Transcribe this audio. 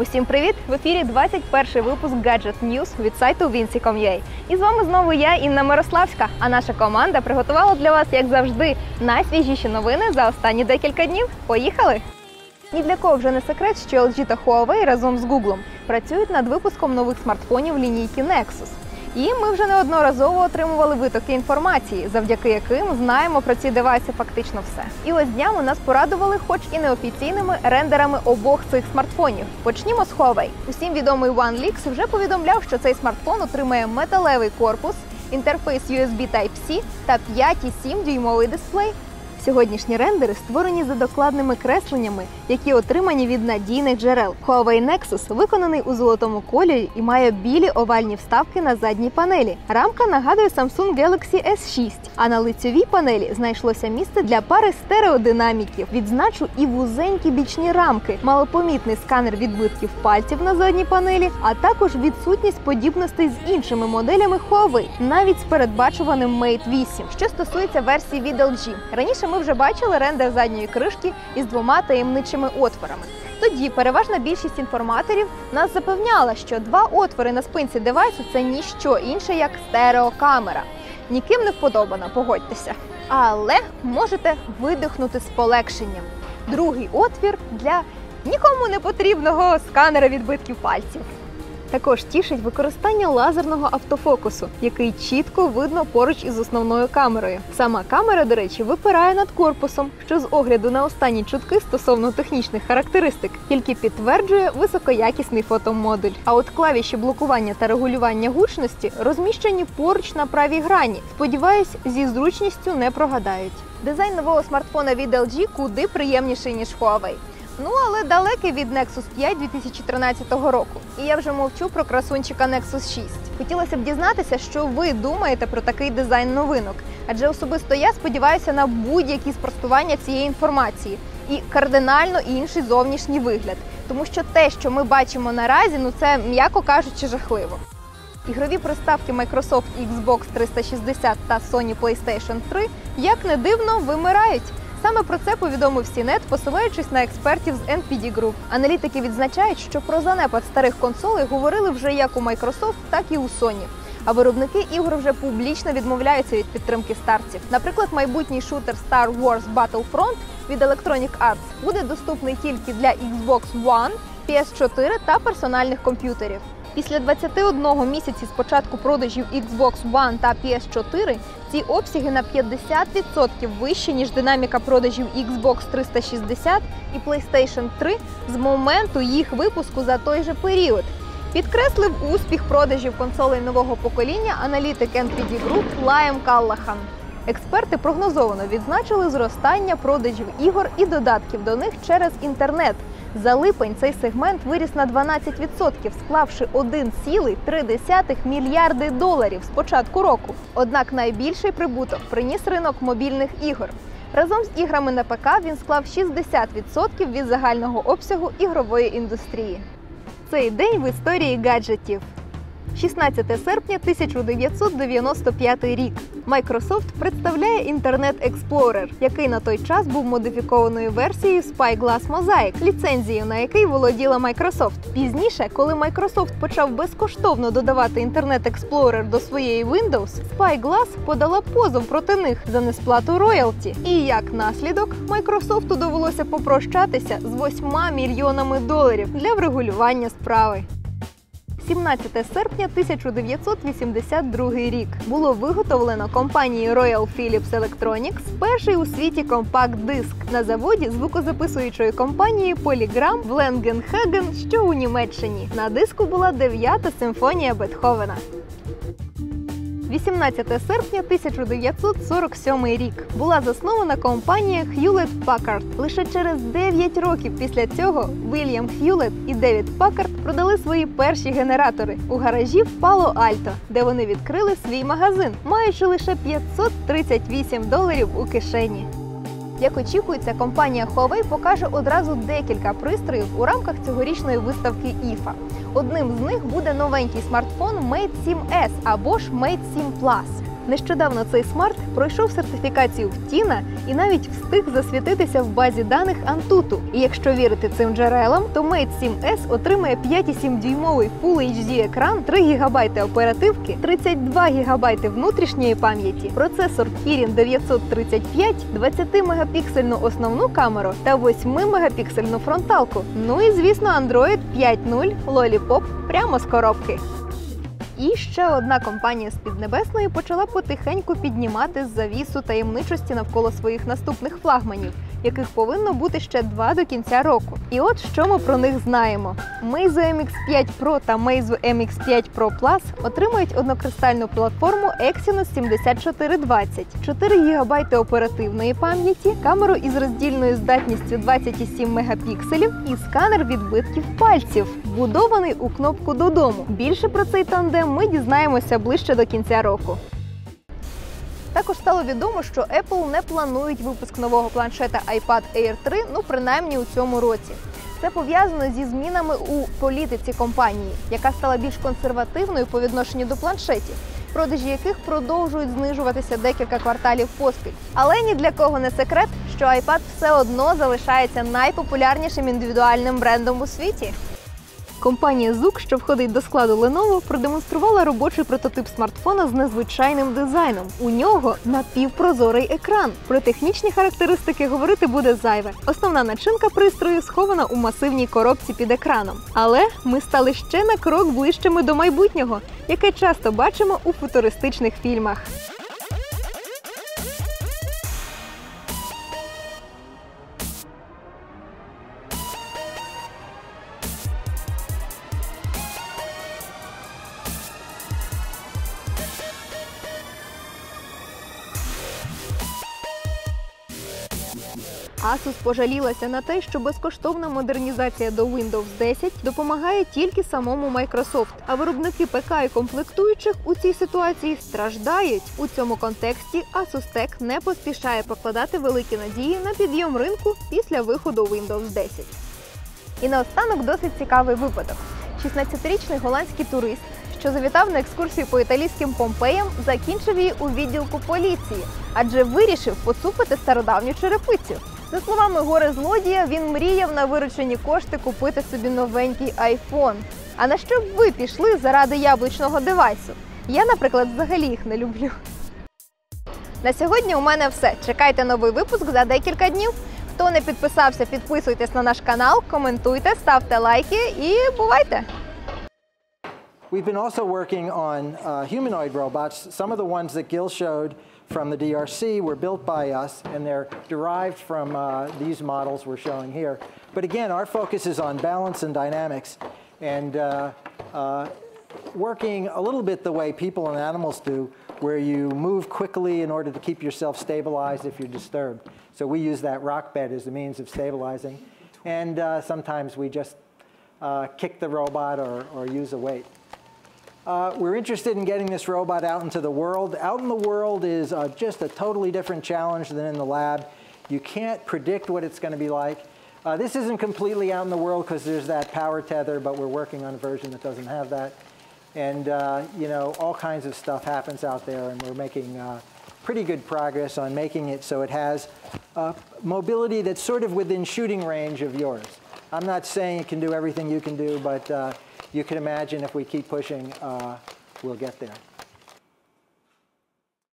Усім привіт! В ефірі 21 випуск Gadget News від сайту Vinci.com.ua. І з вами знову я, Інна Мирославська. А наша команда приготувала для вас, як завжди, найсвіжіші новини за останні декілька днів. Поїхали! Ні для кого вже не секрет, що LG та Huawei разом з Google працюють над випуском нових смартфонів лінійки Nexus. І ми вже неодноразово отримували витоки інформації, завдяки яким знаємо про ці девайси фактично все. І ось днями нас порадували, хоч і неофіційними рендерами обох цих смартфонів. Почнімо з Huawei. Усім відомий OneLeaks вже повідомляв, що цей смартфон отримає металевий корпус, інтерфейс USB Type-C та 5,7 дюймовий дисплей. Сьогоднішні рендери створені за докладними кресленнями, які отримані від надійних джерел. Huawei Nexus виконаний у золотому кольорі і має білі овальні вставки на задній панелі. Рамка нагадує Samsung Galaxy S6, а на лицьовій панелі знайшлося місце для пари стереодинаміків. Відзначу і вузенькі бічні рамки, малопомітний сканер відбитків пальців на задній панелі, а також відсутність подібностей з іншими моделями Huawei, навіть з передбачуваним Mate 8. Що стосується версії від LG, раніше ми вже бачили рендер задньої кришки із двома таємничими отворами. Тоді переважна більшість інформаторів нас запевняла, що два отвори на спинці девайсу це ніщо інше як стереокамера. Ніким не вподобано, погодьтеся. Але можете видихнути з полегшенням. Другий отвір для нікому не потрібного сканера відбитків пальців. Також тішить використання лазерного автофокусу, який чітко видно поруч із основною камерою. Сама камера, до речі, випирає над корпусом, що з огляду на останні чутки стосовно технічних характеристик тільки підтверджує високоякісний фотомодуль. А от клавіші блокування та регулювання гучності розміщені поруч на правій грані. Сподіваюсь, зі зручністю не прогадають. Дизайн нового смартфона від LG куди приємніший ніж Huawei. Ну, але далекий від Nexus 5 2013 року. І я вже мовчу про красунчика Nexus 6. Хотілося б дізнатися, що ви думаєте про такий дизайн новинок. Адже особисто я сподіваюся на будь-які спростування цієї інформації і кардинально інший зовнішній вигляд. Тому що те, що ми бачимо наразі, ну це м'яко кажучи, жахливо. Ігрові приставки Microsoft Xbox 360 та Sony PlayStation 3, як не дивно, вимирають. Саме про це повідомив Сінет, посилаючись на експертів з NPD Group. Аналітики відзначають, що про занепад старих консолей говорили вже як у Microsoft, так і у Sony. А виробники ігор вже публічно відмовляються від підтримки старців. Наприклад, майбутній шутер Star Wars Battlefront від Electronic Arts буде доступний тільки для Xbox One, PS4 та персональних комп'ютерів. Після 21 місяці з початку продажів Xbox One та PS4 ці обсяги на 50% вищі, ніж динаміка продажів Xbox 360 і PlayStation 3 з моменту їх випуску за той же період. Підкреслив успіх продажів консолей нового покоління аналітик NPD Group Лаєм Каллахан. Експерти прогнозовано відзначили зростання продажів ігор і додатків до них через інтернет. За липень цей сегмент виріс на 12%, склавши 1,3 мільярди доларів з початку року. Однак найбільший прибуток приніс ринок мобільних ігор. Разом з іграми на ПК він склав 60% від загального обсягу ігрової індустрії. Цей день в історії гаджетів. 16 серпня 1995 рік. Microsoft представляє Internet Explorer, який на той час був модифікованою версією Spyglass Mosaic, ліцензією на який володіла Microsoft. Пізніше, коли Microsoft почав безкоштовно додавати Internet Explorer до своєї Windows, Spyglass подала позов проти них за несплату роялті. І як наслідок, Microsoft довелося попрощатися з 8 мільйонами доларів для врегулювання справи. 17 серпня 1982 рік було виготовлено компанією Royal Philips Electronics перший у світі компакт-диск на заводі звукозаписуючої компанії Polygram в Ленгенхеген, що у Німеччині. На диску була дев'ята симфонія Бетховена. 18 серпня 1947 рік була заснована компанія Hewlett Packard. Лише через 9 років після цього Вільям Х'юлет і Девід Паккард продали свої перші генератори у гаражі в Пало Альто, де вони відкрили свій магазин, маючи лише 538 доларів у кишені. Як очікується, компанія Huawei покаже одразу декілька пристроїв у рамках цьогорічної виставки IFA. Одним з них буде новенький смартфон Mate 7S або ж Mate 7 Plus. Нещодавно цей смарт пройшов сертифікацію в Тіна і навіть встиг засвітитися в базі даних Антуту. І якщо вірити цим джерелам, то Mate 7S отримає 5,7 дюймовий Full HD екран, 3 ГБ оперативки, 32 ГБ внутрішньої пам'яті, процесор Kirin 935, 20-мегапіксельну основну камеру та 8-мегапіксельну фронталку. Ну і звісно, Android 5.0 Lollipop прямо з коробки. І ще одна компанія з Піднебесної почала потихеньку піднімати завісу таємничості навколо своїх наступних флагманів, яких повинно бути ще два до кінця року. І от що ми про них знаємо: Meizu MX5 Pro та Meizu MX5 Pro Plus отримують однокристальну платформу Exynos 7420, 4 ГБ оперативної пам'яті, камеру із роздільною здатністю 27 мегапікселів і сканер відбитків пальців, вбудований у кнопку додому. Більше про цей тандем ми дізнаємося ближче до кінця року. Також стало відомо, що Apple не планують випуск нового планшета iPad Air 3, ну принаймні у цьому році. Це пов'язано зі змінами у політиці компанії, яка стала більш консервативною по відношенню до планшетів, продажі яких продовжують знижуватися декілька кварталів поспіль. Але ні для кого не секрет, що iPad все одно залишається найпопулярнішим індивідуальним брендом у світі. Компанія Zook, що входить до складу Lenovo, продемонструвала робочий прототип смартфона з незвичайним дизайном. У нього напівпрозорий екран. Про технічні характеристики говорити буде зайве. Основна начинка пристрою схована у масивній коробці під екраном. Але ми стали ще на крок ближчими до майбутнього, яке часто бачимо у футуристичних фільмах. Asus пожалілася на те, що безкоштовна модернізація до Windows 10 допомагає тільки самому Microsoft, а виробники ПК і комплектуючих у цій ситуації страждають. У цьому контексті Asus Tech не поспішає покладати великі надії на підйом ринку після виходу Windows 10. І наостанок досить цікавий випадок. 16-річний голландський турист, що завітав на екскурсію по італійським помпеям, закінчив її у відділку поліції, адже вирішив поцупити стародавню черепицю. За словами горе злодія, він мріяв на виручені кошти купити собі новенький айфон. А на що б ви пішли заради яблучного девайсу? Я, наприклад, взагалі їх не люблю. На сьогодні у мене все. Чекайте новий випуск за декілька днів. Хто не підписався, підписуйтесь на наш канал, коментуйте, ставте лайки і бувайте! We've been also working on uh, humanoid robots. Some of the ones that Gil showed from the DRC were built by us, and they're derived from uh, these models we're showing here. But again, our focus is on balance and dynamics, and uh, uh, working a little bit the way people and animals do, where you move quickly in order to keep yourself stabilized if you're disturbed. So we use that rock bed as a means of stabilizing, and uh, sometimes we just uh, kick the robot or, or use a weight. Uh, we're interested in getting this robot out into the world. Out in the world is uh, just a totally different challenge than in the lab. You can't predict what it's going to be like. Uh, this isn't completely out in the world because there's that power tether, but we're working on a version that doesn't have that. And, uh, you know, all kinds of stuff happens out there, and we're making uh, pretty good progress on making it so it has uh, mobility that's sort of within shooting range of yours. I'm not saying it can do everything you can do, but you can imagine if we keep pushing, uh, we'll get there.